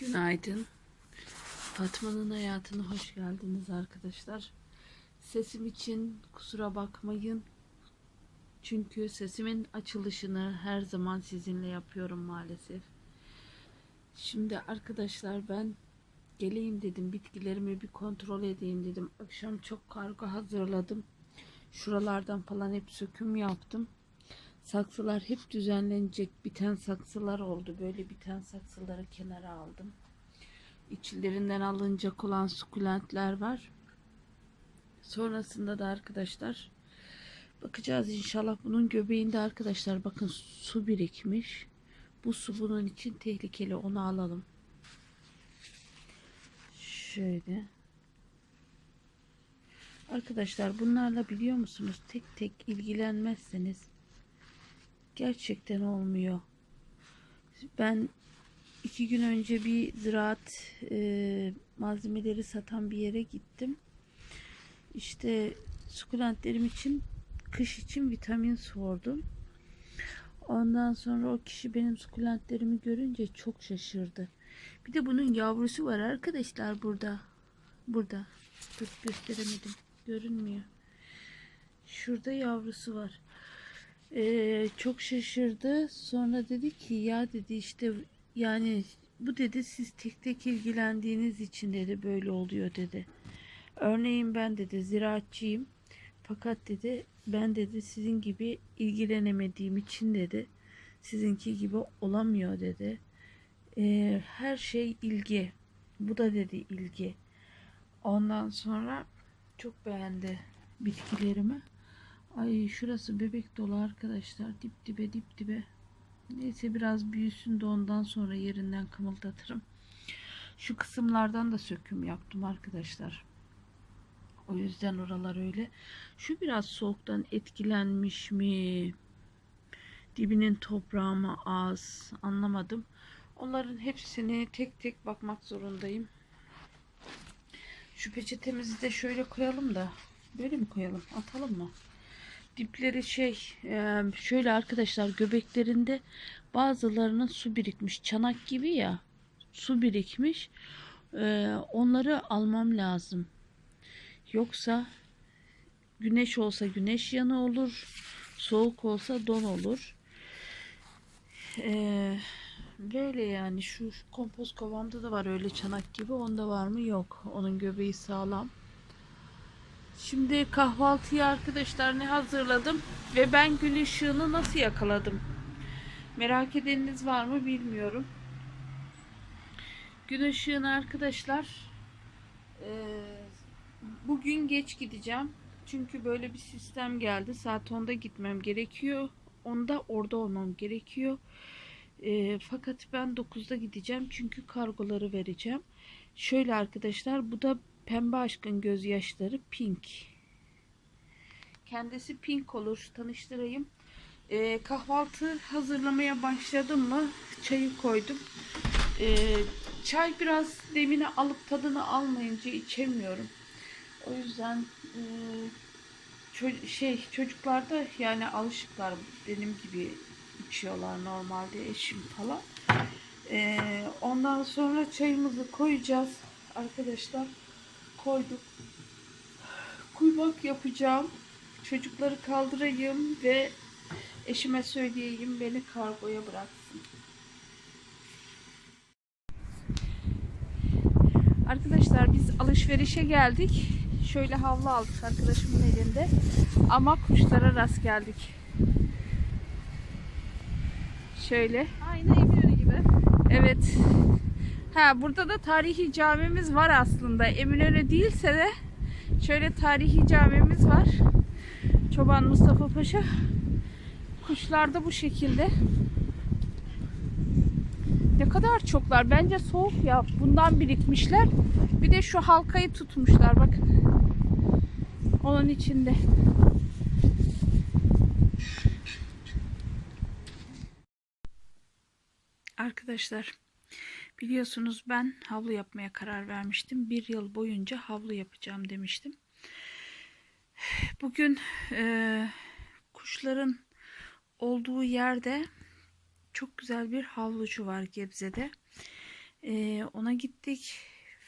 Günaydın. Fatma'nın hayatına hoş geldiniz arkadaşlar. Sesim için kusura bakmayın. Çünkü sesimin açılışını her zaman sizinle yapıyorum maalesef. Şimdi arkadaşlar ben geleyim dedim. Bitkilerimi bir kontrol edeyim dedim. Akşam çok kargo hazırladım. Şuralardan falan hep söküm yaptım. Saksılar hep düzenlenecek. Biten saksılar oldu. Böyle biten saksıları kenara aldım. İçlerinden alınacak olan sukulentler var. Sonrasında da arkadaşlar bakacağız inşallah bunun göbeğinde arkadaşlar bakın su birikmiş. Bu su bunun için tehlikeli. Onu alalım. Şöyle. Arkadaşlar bunlarla biliyor musunuz tek tek ilgilenmezseniz gerçekten olmuyor. Ben iki gün önce bir ziraat e, malzemeleri satan bir yere gittim. İşte sukulentlerim için kış için vitamin sordum. Ondan sonra o kişi benim sukulentlerimi görünce çok şaşırdı. Bir de bunun yavrusu var arkadaşlar burada. Burada. Dur gösteremedim. Görünmüyor. Şurada yavrusu var. Ee, çok şaşırdı. Sonra dedi ki ya dedi işte yani bu dedi siz tek tek ilgilendiğiniz için dedi böyle oluyor dedi. Örneğin ben dedi ziraatçıyım. Fakat dedi ben dedi sizin gibi ilgilenemediğim için dedi sizinki gibi olamıyor dedi. Ee, her şey ilgi. Bu da dedi ilgi. Ondan sonra çok beğendi bitkilerimi. Ay şurası bebek dolu arkadaşlar. Dip dibe dip dibe. Neyse biraz büyüsün de ondan sonra yerinden kımıldatırım. Şu kısımlardan da söküm yaptım arkadaşlar. O yüzden oralar öyle. Şu biraz soğuktan etkilenmiş mi? Dibinin toprağı mı az? Anlamadım. Onların hepsini tek tek bakmak zorundayım. Şu peçetemizi de şöyle koyalım da. Böyle mi koyalım? Atalım mı? Dipleri şey e, şöyle arkadaşlar göbeklerinde bazılarının su birikmiş çanak gibi ya su birikmiş. E, onları almam lazım. Yoksa güneş olsa güneş yanı olur soğuk olsa don olur. E, böyle yani şu kompost kovamda da var öyle çanak gibi onda var mı? Yok. Onun göbeği sağlam Şimdi kahvaltıya arkadaşlar ne hazırladım ve ben gün ışığını nasıl yakaladım? Merak edeniniz var mı bilmiyorum. Gün ışığını arkadaşlar e, bugün geç gideceğim. Çünkü böyle bir sistem geldi. Saat 10'da gitmem gerekiyor. 10'da orada olmam gerekiyor. E, fakat ben 9'da gideceğim. Çünkü kargoları vereceğim. Şöyle arkadaşlar bu da Pembe Aşkın gözyaşları pink. Kendisi pink olur. Tanıştırayım. Ee, kahvaltı hazırlamaya başladım mı çayı koydum. Ee, çay biraz demini alıp tadını almayınca içemiyorum. O yüzden e, ço- şey çocuklar da yani alışıklar benim gibi içiyorlar normalde eşim falan. Ee, ondan sonra çayımızı koyacağız arkadaşlar koyduk. Kuymak yapacağım. Çocukları kaldırayım ve eşime söyleyeyim beni kargoya bıraksın. Arkadaşlar biz alışverişe geldik. Şöyle havlu aldık arkadaşımın elinde. Ama kuşlara rast geldik. Şöyle. Aynı Eminönü gibi. Evet. Ha burada da tarihi camimiz var aslında. Eminönü değilse de şöyle tarihi camimiz var. Çoban Mustafa Paşa. Kuşlar da bu şekilde. Ne kadar çoklar. Bence soğuk ya. Bundan birikmişler. Bir de şu halkayı tutmuşlar bakın. Onun içinde. Arkadaşlar Biliyorsunuz ben havlu yapmaya karar vermiştim. Bir yıl boyunca havlu yapacağım demiştim. Bugün e, kuşların olduğu yerde çok güzel bir havlucu var Gebze'de. Ee, ona gittik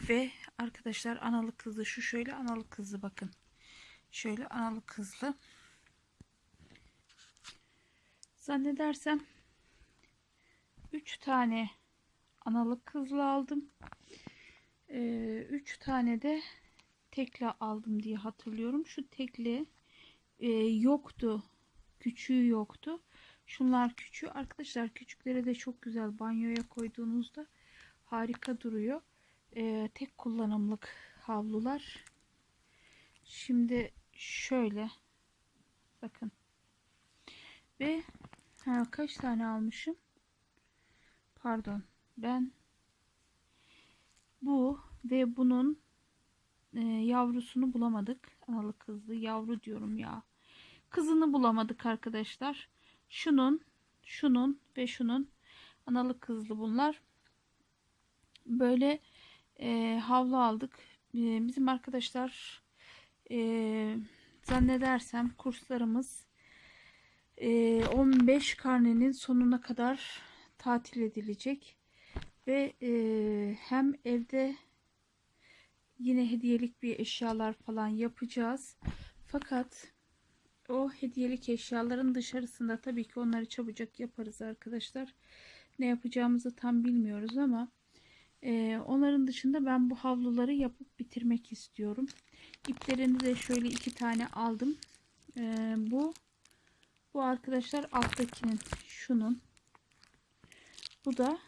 ve arkadaşlar analı kızlı şu şöyle analı kızlı bakın. Şöyle analı kızlı. Zannedersem 3 tane analı kızlı aldım. 3 tane de tekle aldım diye hatırlıyorum. Şu tekli e, yoktu. Küçüğü yoktu. Şunlar küçüğü. Arkadaşlar küçükleri de çok güzel banyoya koyduğunuzda harika duruyor. E, tek kullanımlık havlular. Şimdi şöyle bakın. Ve ha, kaç tane almışım? Pardon. Ben bu ve bunun e, yavrusunu bulamadık. Analı kızlı yavru diyorum ya. Kızını bulamadık arkadaşlar. Şunun, şunun ve şunun analı kızlı bunlar. Böyle e, havlu aldık. E, bizim arkadaşlar e, zannedersem kurslarımız e, 15 karnenin sonuna kadar tatil edilecek ve e, hem evde yine hediyelik bir eşyalar falan yapacağız. Fakat o hediyelik eşyaların dışarısında tabii ki onları çabucak yaparız arkadaşlar. Ne yapacağımızı tam bilmiyoruz ama e, onların dışında ben bu havluları yapıp bitirmek istiyorum. İplerini de şöyle iki tane aldım. E, bu bu arkadaşlar alttakinin şunun. Bu da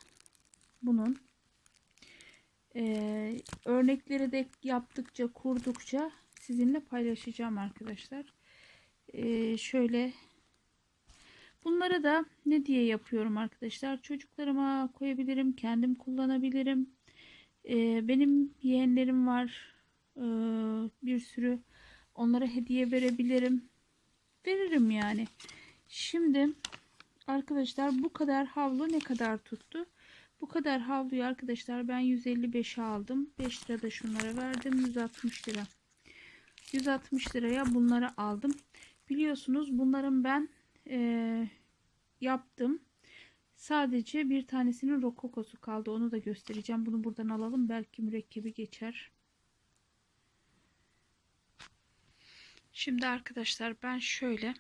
bunun. Ee, örnekleri de yaptıkça kurdukça sizinle paylaşacağım arkadaşlar. Ee, şöyle bunları da ne diye yapıyorum arkadaşlar? Çocuklarıma koyabilirim kendim kullanabilirim. Ee, benim yeğenlerim var. Ee, bir sürü onlara hediye verebilirim. Veririm yani. Şimdi arkadaşlar bu kadar havlu ne kadar tuttu bu kadar havluyu arkadaşlar ben 155'e aldım. 5 lira da şunlara verdim. 160 lira. 160 liraya bunları aldım. Biliyorsunuz bunların ben e, yaptım. Sadece bir tanesinin rokokosu kaldı. Onu da göstereceğim. Bunu buradan alalım. Belki mürekkebi geçer. Şimdi arkadaşlar ben şöyle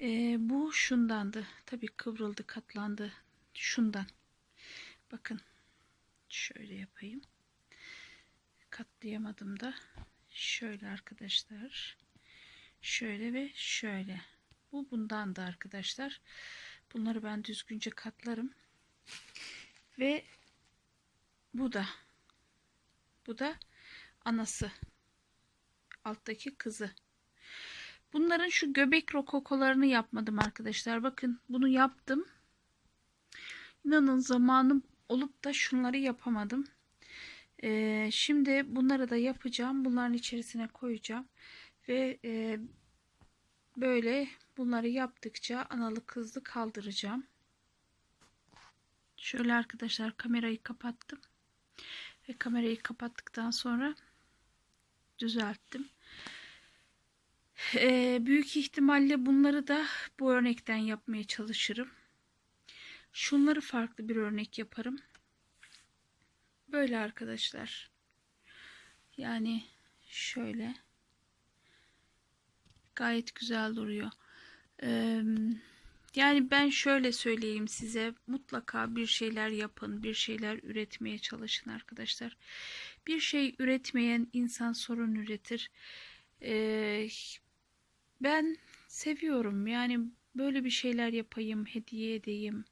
Ee, bu şundandı. Tabii kıvrıldı, katlandı. Şundan. Bakın. Şöyle yapayım. Katlayamadım da. Şöyle arkadaşlar. Şöyle ve şöyle. Bu bundan da arkadaşlar. Bunları ben düzgünce katlarım. Ve bu da. Bu da anası. Alttaki kızı. Bunların şu göbek rokokolarını yapmadım arkadaşlar. Bakın bunu yaptım. İnanın zamanım olup da şunları yapamadım. Ee, şimdi bunları da yapacağım. Bunların içerisine koyacağım. Ve e, böyle bunları yaptıkça analı kızlı kaldıracağım. Şöyle arkadaşlar kamerayı kapattım. Ve kamerayı kapattıktan sonra düzelttim. Ee, büyük ihtimalle bunları da bu örnekten yapmaya çalışırım. Şunları farklı bir örnek yaparım. Böyle arkadaşlar. Yani şöyle. Gayet güzel duruyor. Yani ben şöyle söyleyeyim size. Mutlaka bir şeyler yapın. Bir şeyler üretmeye çalışın arkadaşlar. Bir şey üretmeyen insan sorun üretir. Ben seviyorum yani böyle bir şeyler yapayım, hediye edeyim.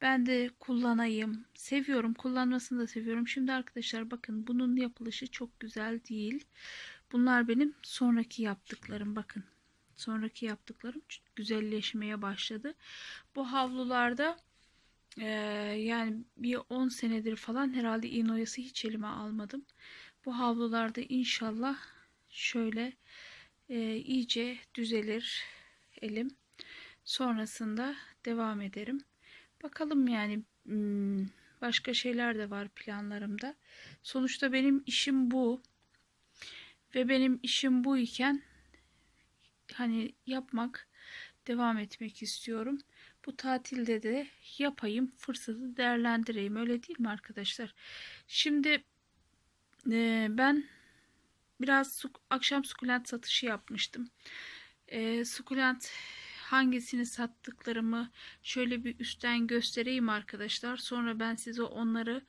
Ben de kullanayım. Seviyorum. Kullanmasını da seviyorum. Şimdi arkadaşlar bakın bunun yapılışı çok güzel değil. Bunlar benim sonraki yaptıklarım. Bakın. Sonraki yaptıklarım güzelleşmeye başladı. Bu havlularda e, yani bir 10 senedir falan herhalde inoyası hiç elime almadım. Bu havlularda inşallah şöyle e, iyice düzelir elim. Sonrasında devam ederim. Bakalım yani hmm, başka şeyler de var planlarımda. Sonuçta benim işim bu. Ve benim işim bu iken hani yapmak, devam etmek istiyorum. bu tatilde de yapayım, fırsatı değerlendireyim. Öyle değil mi arkadaşlar? Şimdi e, ben biraz su, akşam sukulent satışı yapmıştım. E, sukulent hangisini sattıklarımı şöyle bir üstten göstereyim arkadaşlar. Sonra ben size onları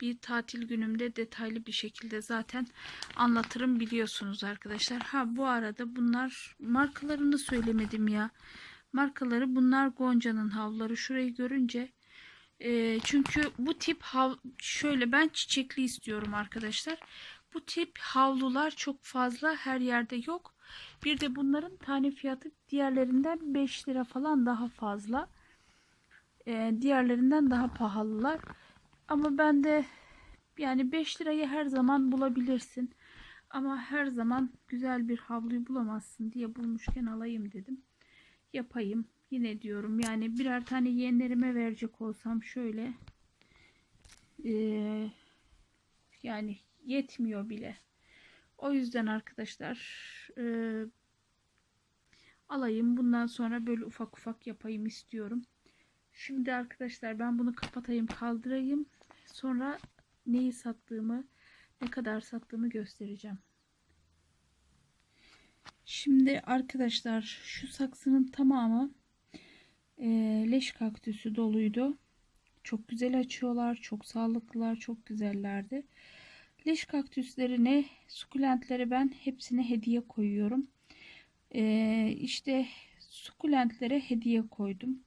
bir tatil günümde detaylı bir şekilde zaten anlatırım biliyorsunuz arkadaşlar. Ha bu arada bunlar markalarını söylemedim ya. Markaları bunlar Gonca'nın havları. Şurayı görünce e, çünkü bu tip hav şöyle ben çiçekli istiyorum arkadaşlar. Bu tip havlular çok fazla her yerde yok. Bir de bunların tane fiyatı diğerlerinden 5 lira falan daha fazla. E, diğerlerinden daha pahalılar. Ama ben de yani 5 lirayı her zaman bulabilirsin. Ama her zaman güzel bir havluyu bulamazsın diye bulmuşken alayım dedim. Yapayım. Yine diyorum yani birer tane yeğenlerime verecek olsam şöyle ee, yani yetmiyor bile. O yüzden arkadaşlar e, alayım. Bundan sonra böyle ufak ufak yapayım istiyorum. Şimdi arkadaşlar ben bunu kapatayım kaldırayım. Sonra neyi sattığımı ne kadar sattığımı göstereceğim. Şimdi arkadaşlar şu saksının tamamı e, leş kaktüsü doluydu. Çok güzel açıyorlar. Çok sağlıklılar. Çok güzellerdi. Leş kaktüslerine, sukulentlere ben hepsine hediye koyuyorum. E, işte sukulentlere hediye koydum.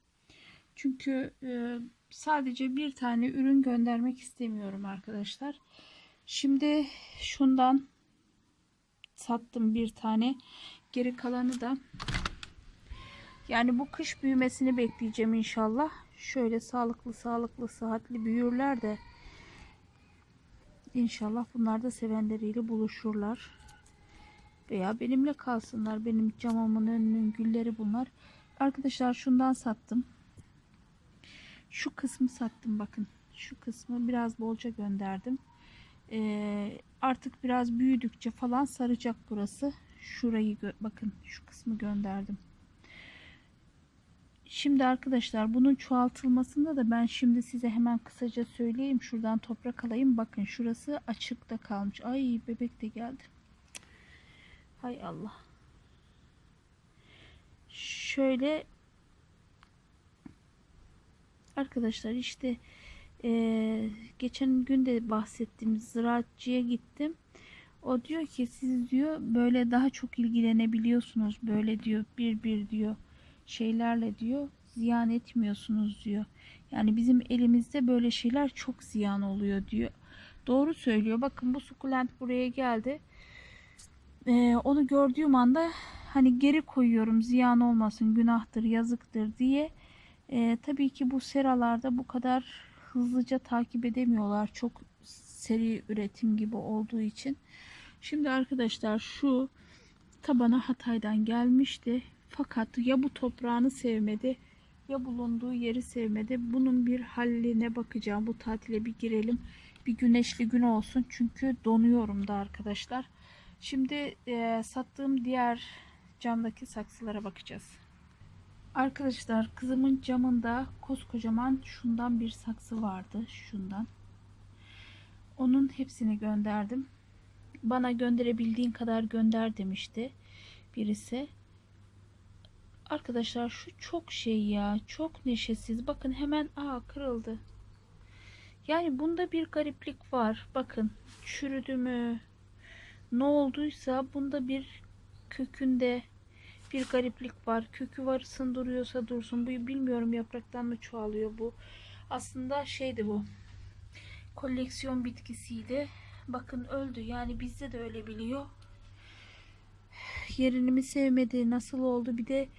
Çünkü e, sadece bir tane ürün göndermek istemiyorum arkadaşlar. Şimdi şundan sattım bir tane. Geri kalanı da yani bu kış büyümesini bekleyeceğim inşallah. Şöyle sağlıklı sağlıklı sıhhatli büyürler de inşallah bunlar da sevenleriyle buluşurlar. Veya benimle kalsınlar. Benim camımın önünün gülleri bunlar. Arkadaşlar şundan sattım. Şu kısmı sattım bakın. Şu kısmı biraz bolca gönderdim. Ee, artık biraz büyüdükçe falan saracak burası. Şurayı bakın şu kısmı gönderdim. Şimdi arkadaşlar bunun çoğaltılmasında da ben şimdi size hemen kısaca söyleyeyim. Şuradan toprak alayım. Bakın şurası açıkta kalmış. Ay bebek de geldi. Hay Allah. Şöyle arkadaşlar işte ee, geçen gün de bahsettiğim ziraatçıya gittim. O diyor ki siz diyor böyle daha çok ilgilenebiliyorsunuz böyle diyor bir bir diyor şeylerle diyor ziyan etmiyorsunuz diyor. Yani bizim elimizde böyle şeyler çok ziyan oluyor diyor. Doğru söylüyor. Bakın bu sukulent buraya geldi. Ee, onu gördüğüm anda hani geri koyuyorum ziyan olmasın günahtır yazıktır diye. Ee, tabii ki bu seralarda bu kadar hızlıca takip edemiyorlar. Çok seri üretim gibi olduğu için. Şimdi arkadaşlar şu tabana Hatay'dan gelmişti. Fakat ya bu toprağını sevmedi ya bulunduğu yeri sevmedi. Bunun bir halline bakacağım. Bu tatile bir girelim. Bir güneşli gün olsun. Çünkü donuyorum da arkadaşlar. Şimdi e, sattığım diğer camdaki saksılara bakacağız. Arkadaşlar kızımın camında koskocaman şundan bir saksı vardı. Şundan. Onun hepsini gönderdim. Bana gönderebildiğin kadar gönder demişti birisi. Arkadaşlar şu çok şey ya. Çok neşesiz. Bakın hemen aa kırıldı. Yani bunda bir gariplik var. Bakın çürüdü mü? Ne olduysa bunda bir kökünde bir gariplik var. Kökü varsın duruyorsa dursun. Bu bilmiyorum yapraktan mı çoğalıyor bu. Aslında şeydi bu. Koleksiyon bitkisiydi. Bakın öldü. Yani bizde de öyle biliyor. Yerini mi sevmedi? Nasıl oldu? Bir de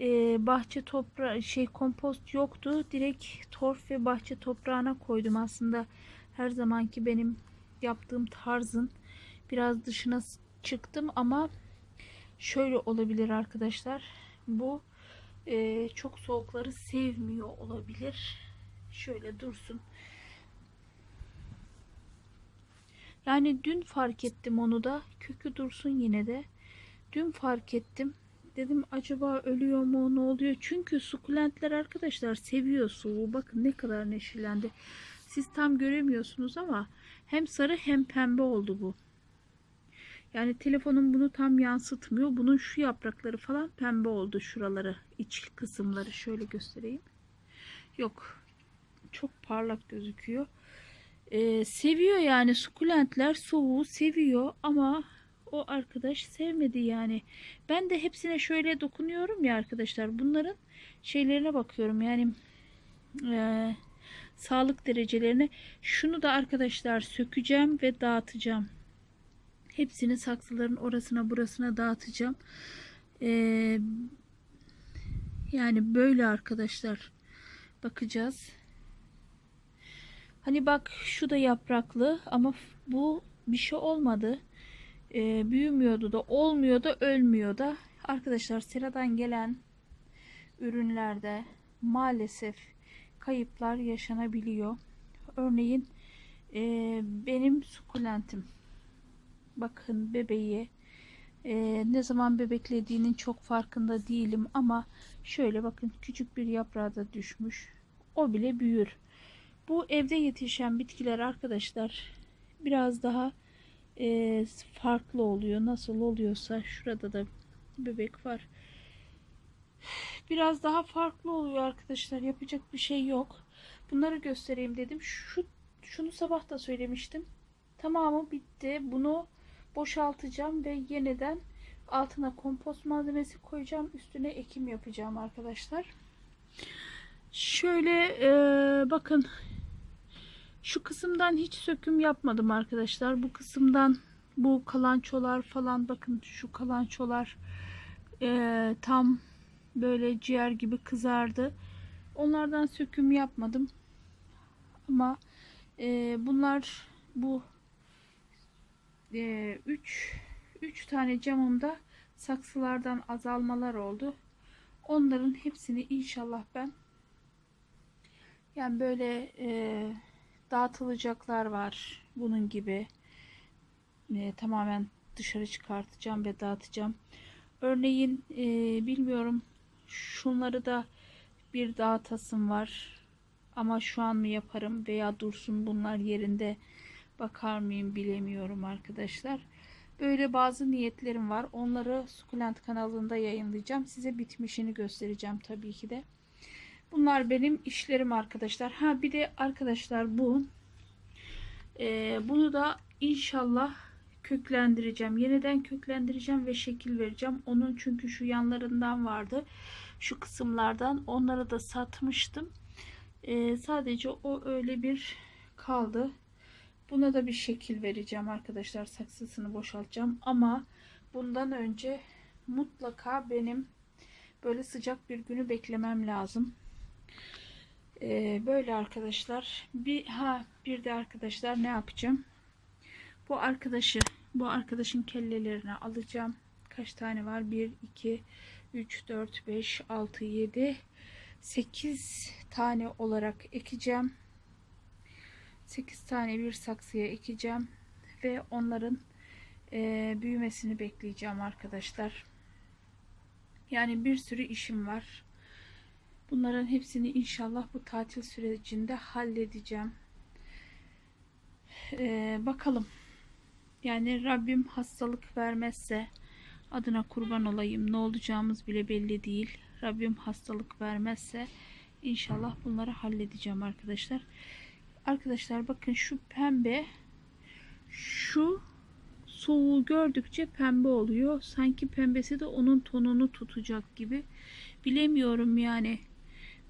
e, bahçe toprağı şey kompost yoktu. Direkt torf ve bahçe toprağına koydum aslında. Her zamanki benim yaptığım tarzın biraz dışına çıktım ama şöyle olabilir arkadaşlar. Bu e, çok soğukları sevmiyor olabilir. Şöyle dursun. Yani dün fark ettim onu da. Kökü dursun yine de. Dün fark ettim. Dedim acaba ölüyor mu ne oluyor? Çünkü sukulentler arkadaşlar seviyor soğuğu. Bakın ne kadar neşelendi. Siz tam göremiyorsunuz ama hem sarı hem pembe oldu bu. Yani telefonum bunu tam yansıtmıyor. Bunun şu yaprakları falan pembe oldu şuraları. iç kısımları şöyle göstereyim. Yok. Çok parlak gözüküyor. Ee, seviyor yani sukulentler soğuğu seviyor ama o arkadaş sevmedi yani. Ben de hepsine şöyle dokunuyorum ya arkadaşlar. Bunların şeylerine bakıyorum yani e, sağlık derecelerine. Şunu da arkadaşlar sökeceğim ve dağıtacağım. Hepsini saksıların orasına burasına dağıtacağım. Ee, yani böyle arkadaşlar bakacağız. Hani bak şu da yapraklı ama bu bir şey olmadı. Ee, büyümüyordu da olmuyor da ölmüyor da. Arkadaşlar seradan gelen ürünlerde maalesef kayıplar yaşanabiliyor. Örneğin e, benim sukulentim bakın bebeği e, ne zaman bebeklediğinin çok farkında değilim ama şöyle bakın küçük bir yaprağı da düşmüş o bile büyür bu evde yetişen bitkiler arkadaşlar biraz daha e, farklı oluyor. Nasıl oluyorsa şurada da bebek var. Biraz daha farklı oluyor arkadaşlar. Yapacak bir şey yok. Bunları göstereyim dedim. Şu şunu sabah da söylemiştim. Tamamı bitti. Bunu boşaltacağım ve yeniden altına kompost malzemesi koyacağım. Üstüne ekim yapacağım arkadaşlar. Şöyle e, bakın şu kısımdan hiç söküm yapmadım arkadaşlar. Bu kısımdan bu kalançolar falan bakın şu kalançolar e, tam böyle ciğer gibi kızardı. Onlardan söküm yapmadım. Ama e, bunlar bu 3 3 tane camımda saksılardan azalmalar oldu. Onların hepsini inşallah ben yani böyle e, dağıtılacaklar var. Bunun gibi e, tamamen dışarı çıkartacağım ve dağıtacağım. Örneğin e, bilmiyorum şunları da bir dağıtasım var. Ama şu an mı yaparım veya dursun bunlar yerinde bakar mıyım bilemiyorum arkadaşlar. Böyle bazı niyetlerim var. Onları Sukulent kanalında yayınlayacağım. Size bitmişini göstereceğim tabii ki de. Bunlar benim işlerim arkadaşlar. Ha bir de arkadaşlar bu. Ee, bunu da inşallah köklendireceğim. Yeniden köklendireceğim ve şekil vereceğim. Onun çünkü şu yanlarından vardı. Şu kısımlardan. Onları da satmıştım. Ee, sadece o öyle bir kaldı. Buna da bir şekil vereceğim arkadaşlar. Saksısını boşaltacağım. Ama bundan önce mutlaka benim böyle sıcak bir günü beklemem lazım. Ee, böyle arkadaşlar. Bir ha bir de arkadaşlar ne yapacağım? Bu arkadaşı bu arkadaşın kellelerini alacağım. Kaç tane var? 1 2 3 4 5 6 7 8 tane olarak ekeceğim. 8 tane bir saksıya ekeceğim ve onların e, büyümesini bekleyeceğim arkadaşlar. Yani bir sürü işim var. Bunların hepsini inşallah bu tatil sürecinde halledeceğim. Ee, bakalım. Yani Rabbim hastalık vermezse adına kurban olayım. Ne olacağımız bile belli değil. Rabbim hastalık vermezse inşallah bunları halledeceğim arkadaşlar. Arkadaşlar bakın şu pembe şu soğuğu gördükçe pembe oluyor. Sanki pembesi de onun tonunu tutacak gibi. Bilemiyorum yani.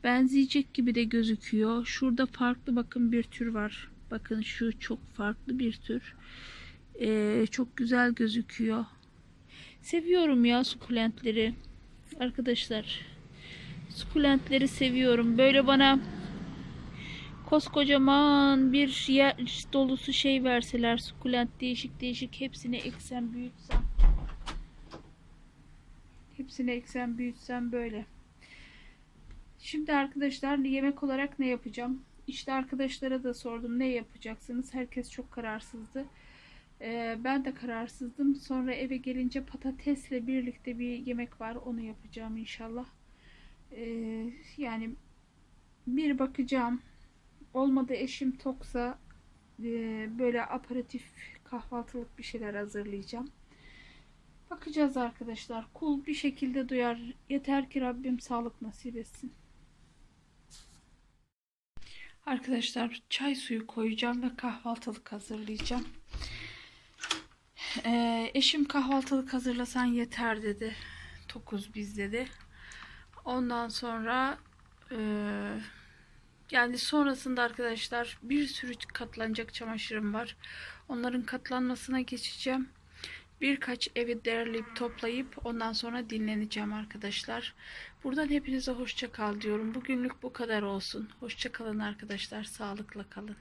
Benzeyecek gibi de gözüküyor. Şurada farklı bakın bir tür var. Bakın şu çok farklı bir tür. Ee, çok güzel gözüküyor. Seviyorum ya sukulentleri. Arkadaşlar. Sukulentleri seviyorum. Böyle bana koskocaman bir yer dolusu şey verseler sukulent değişik değişik hepsini eksen büyütsem hepsini eksen büyütsem böyle şimdi arkadaşlar yemek olarak ne yapacağım işte arkadaşlara da sordum ne yapacaksınız herkes çok kararsızdı Ee, ben de kararsızdım. Sonra eve gelince patatesle birlikte bir yemek var. Onu yapacağım inşallah. Ee, yani bir bakacağım. Olmadı eşim toksa e, böyle aperatif kahvaltılık bir şeyler hazırlayacağım. Bakacağız arkadaşlar. Kul bir şekilde duyar. Yeter ki Rabbim sağlık nasip etsin. Arkadaşlar çay suyu koyacağım ve kahvaltılık hazırlayacağım. Ee, eşim kahvaltılık hazırlasan yeter dedi. Tokuz biz dedi. Ondan sonra e, yani sonrasında arkadaşlar bir sürü katlanacak çamaşırım var. Onların katlanmasına geçeceğim. Birkaç evi derleyip toplayıp ondan sonra dinleneceğim arkadaşlar. Buradan hepinize hoşça kal diyorum. Bugünlük bu kadar olsun. Hoşça kalın arkadaşlar. Sağlıkla kalın.